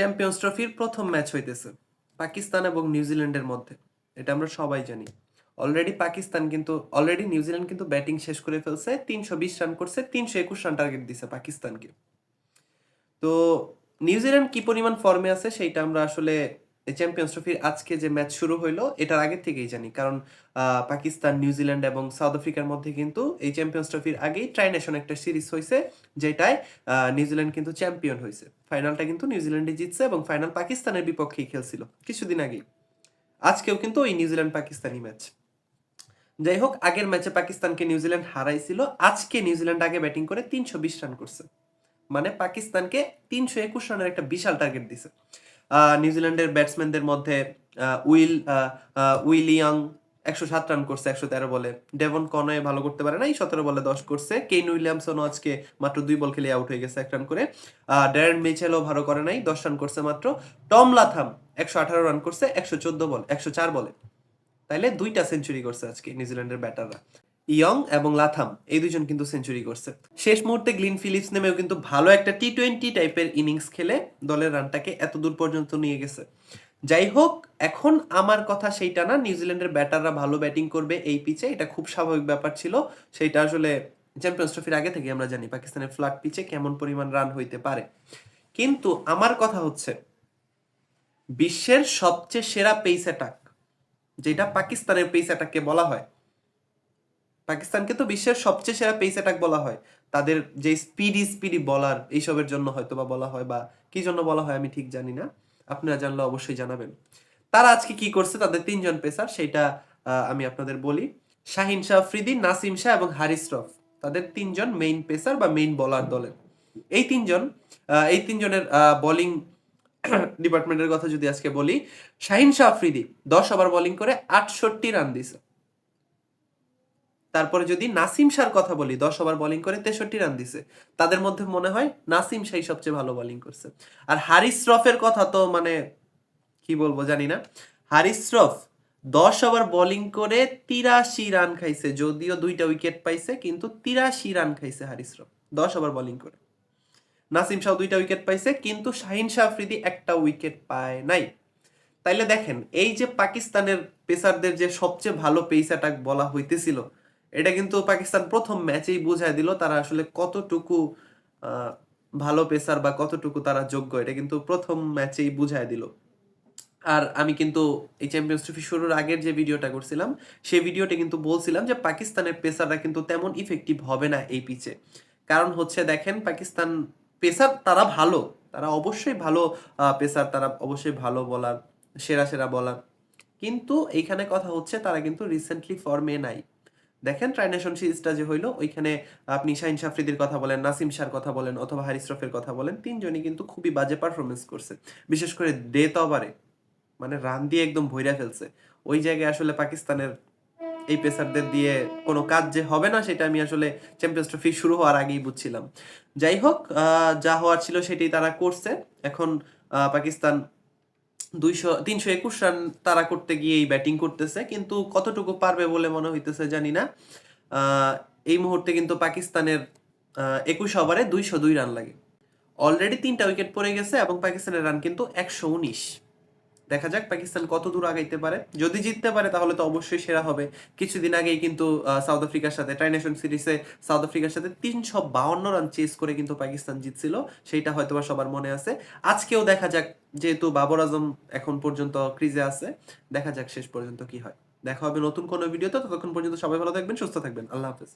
Champions ট্রফির প্রথম match হইতেছে, পাকিস্তান এবং নিউজিল্যান্ডের মধ্যে। এটা আমরা সবাই জানি। অলরেডি পাকিস্তান কিন্তু অলরেডি নিউজিল্যান্ড কিন্তু ব্যাটিং শেষ করে ফেলছে, তিনশো বিশ রান করছে, তিনশো একুশ রান টার্গেট দিছে পাকিস্তানকে। তো নিউজিল্যান্ড কি পরিমাণ ফর্মে আছে, সেইটা আমরা আসলে চ্যাম্পিয়ন্স ট্রফির আজকে যে ম্যাচ শুরু হইল, এটার আগে থেকেই জানি। কারণ পাকিস্তান নিউজিল্যান্ড এবং সাউথ আফ্রিকার মধ্যে কিন্তু এই চ্যাম্পিয়ন্স ট্রফির আগেই ট্রাই নেশন একটা সিরিজ হয়েছে যেটায় নিউজিল্যান্ড কিন্তু চ্যাম্পিয়ন হয়েছে ফাইনালটা কিন্তু নিউজিল্যান্ডে জিতছে এবং ফাইনাল পাকিস্তানের বিপক্ষেই খেলছিল কিছুদিন আগেই। আজকেও কিন্তু ওই নিউজিল্যান্ড পাকিস্তানি ম্যাচ যাই হোক, আগের ম্যাচে পাকিস্তানকে নিউজিল্যান্ড হারাইছিল। আজকে নিউজিল্যান্ড আগে ব্যাটিং করে তিনশো বিশ রান করছে। মানে পাকিস্তানকে তিনশো একুশ রানের একটা বিশাল টার্গেট দিছে। নিউজিল্যান্ডের ব্যাটসম্যানদের মধ্যে Will ah, ah, Will Young একশো সাত রান করছে একশো তেরো বলে। ডেভন কনয়ে ভালো করতে পারে নাই সতেরো বলে দশ করছে। কেন উইলিয়ামসনও আজকে মাত্র দুই বল খেলে আউট হয়ে গেছে এক রান করে। ড্যারেন মিচেলও ভালো করে নাই দশ রান করছে মাত্র। টম লাথাম একশো আঠারো রান করছে একশো চোদ্দ বল একশো চার বলে। তাইলে দুইটা সেঞ্চুরি করছে আজকে নিউজিল্যান্ডের ব্যাটাররা ইয়ং এবং লাথাম, এই দুজন কিন্তু সেঞ্চুরি করছে। শেষ মুহূর্তে গ্লিন ফিলিপস নেমেও কিন্তু ভালো একটা টি টোয়েন্টি টাইপের ইনিংস খেলে দলের রানটাকে এত দূর পর্যন্ত নিয়ে গেছে। যাই হোক, এখন আমার কথা সেইটা না নিউজিল্যান্ডের ব্যাটাররা ভালো ব্যাটিং করবে এই পিচে এটা খুব স্বাভাবিক ব্যাপার ছিল। সেইটা আসলে চ্যাম্পিয়ন্স ট্রফির আগে থেকে আমরা জানি, পাকিস্তানের ফ্ল্যাট পিচে কেমন পরিমাণ রান হইতে পারে। কিন্তু আমার কথা হচ্ছে, বিশ্বের সবচেয়ে সেরা পেস অ্যাটাক যেটা পাকিস্তানের পেস অ্যাটাককে বলা হয় পাকিস্তানকে তো বিশ্বের সবচেয়ে সেরা পেস অ্যাটাক বলা হয়। তাদের যে স্পিডি স্পিডি বলার এইসবের জন্য হয়তো বা বলা হয় বা কি জন্য বলা হয় আমি ঠিক জানি না। আপনারা জানলে অবশ্যই জানাবেন। তারা আজকে কি করছে? তাদের তিনজন পেসার, সেটা আমি আপনাদের বলি। শাহিন শাহ আফ্রিদি, নাসিম শাহ এবং হারিস রফ। তাদের তিনজন মেইন পেসার বা মেইন বলার দলের। এই তিনজন এই তিনজনের বোলিং ডিপার্টমেন্টের কথা যদি আজকে বলি, শাহিন শাহ আফ্রিদি দশ ওভার বোলিং করে আটষট্টি রান দিছে তারপরে যদি নাসিম শাহর কথা বলি, দশ ওভার বোলিং করে তেষট্টি রান দিছে। তাদের মধ্যে মনে হয় নাসিম শাহই সবচেয়ে ভালো বোলিং করছে। আর হারিস কথা তো মানে কি বলব জানি না। হারিস দশ ওভার বোলিং করে তিরাশি রান খাইছে, যদিও দুইটা উইকেট পাইছে, কিন্তু তিরাশি রান খাইছে হারিস রফ। দশ ওভার বোলিং করে। নাসিম শাহ দুইটা উইকেট পাইছে, কিন্তু শাহিন শাহ আফ্রিদি একটা উইকেট পায় নাই। তাইলে দেখেন, এই যে পাকিস্তানের পেসারদের যে সবচেয়ে ভালো পেস অ্যাটাক বলা হইতেছিল এটা কিন্তু পাকিস্তান প্রথম ম্যাচেই বুঝায় দিল তারা আসলে কতটুকু ভালো পেসার বা কতটুকু তারা যোগ্য, এটা কিন্তু প্রথম ম্যাচেই বুঝায় দিল। আর আমি কিন্তু এই চ্যাম্পিয়ন্স ট্রফি শুরুর আগের যে ভিডিওটা করছিলাম, সেই ভিডিওতে কিন্তু বলছিলাম যে পাকিস্তানের পেসাররা কিন্তু তেমন ইফেক্টিভ হবে না এই পিচে কারণ হচ্ছে দেখেন, পাকিস্তান পেসার তারা ভালো, তারা অবশ্যই ভালো পেসার, তারা অবশ্যই ভালো বলার সেরা সেরা বলার কিন্তু এইখানে কথা হচ্ছে তারা কিন্তু রিসেন্টলি ফর্মে নাই। দেখেন ট্রাইনেশন সিরিজটা যে হইল, ওইখানে আপনি শাহিন সাফরিদির কথা বলেন, নাসিম শাহর কথা বলেন, অথবা হারিস রফের কথা বলেন, তিনজনই কিন্তু খুবই বাজে পারফরমেন্স করছে। বিশেষ করে ডেথ ওভারে মানে রান দিয়ে একদম ভইরা ফেলছে। ওই জায়গায় আসলে পাকিস্তানের এই পেসারদের দিয়ে কোনো কাজ যে হবে না, সেটা আমি আসলে চ্যাম্পিয়ন্স ট্রফি শুরু হওয়ার আগেই বুঝছিলাম। যাই হোক যা হওয়ার ছিল সেটাই তারা করছে। এখন পাকিস্তান দুইশো, তিনশো একুশ রান তারা করতে গিয়েই ব্যাটিং করতেছে, কিন্তু কতটুকু পারবে বলে মনে হইতেছে জানি না। এই মুহূর্তে কিন্তু পাকিস্তানের একুশ ওভারে দুইশো দুই রান লাগে। অলরেডি তিনটা উইকেট পড়ে গেছে এবং পাকিস্তানের রান কিন্তু একশো উনিশ। দেখা যাক পাকিস্তান কত দূর আগাইতে পারে। যদি জিততে পারে, তাহলে তো অবশ্যই সেরা হবে। কিছুদিন আগেই কিন্তু সাউথ আফ্রিকার সাথে ট্রাই নেশন সিরিজে সাউথ আফ্রিকার সাথে তিনশো বাউন্ন রান চেস করে কিন্তু পাকিস্তান জিতছিল। সেইটা হয়তো বা সবার মনে আছে। আজকেও দেখা যাক, যেহেতু বাবর আজম এখন পর্যন্ত ক্রিজে আছে, দেখা যাক শেষ পর্যন্ত কি হয়। দেখা হবে নতুন কোনো ভিডিওতে ততক্ষণ পর্যন্ত সবাই ভালো থাকবেন, সুস্থ থাকবেন। আল্লাহ হাফেজ।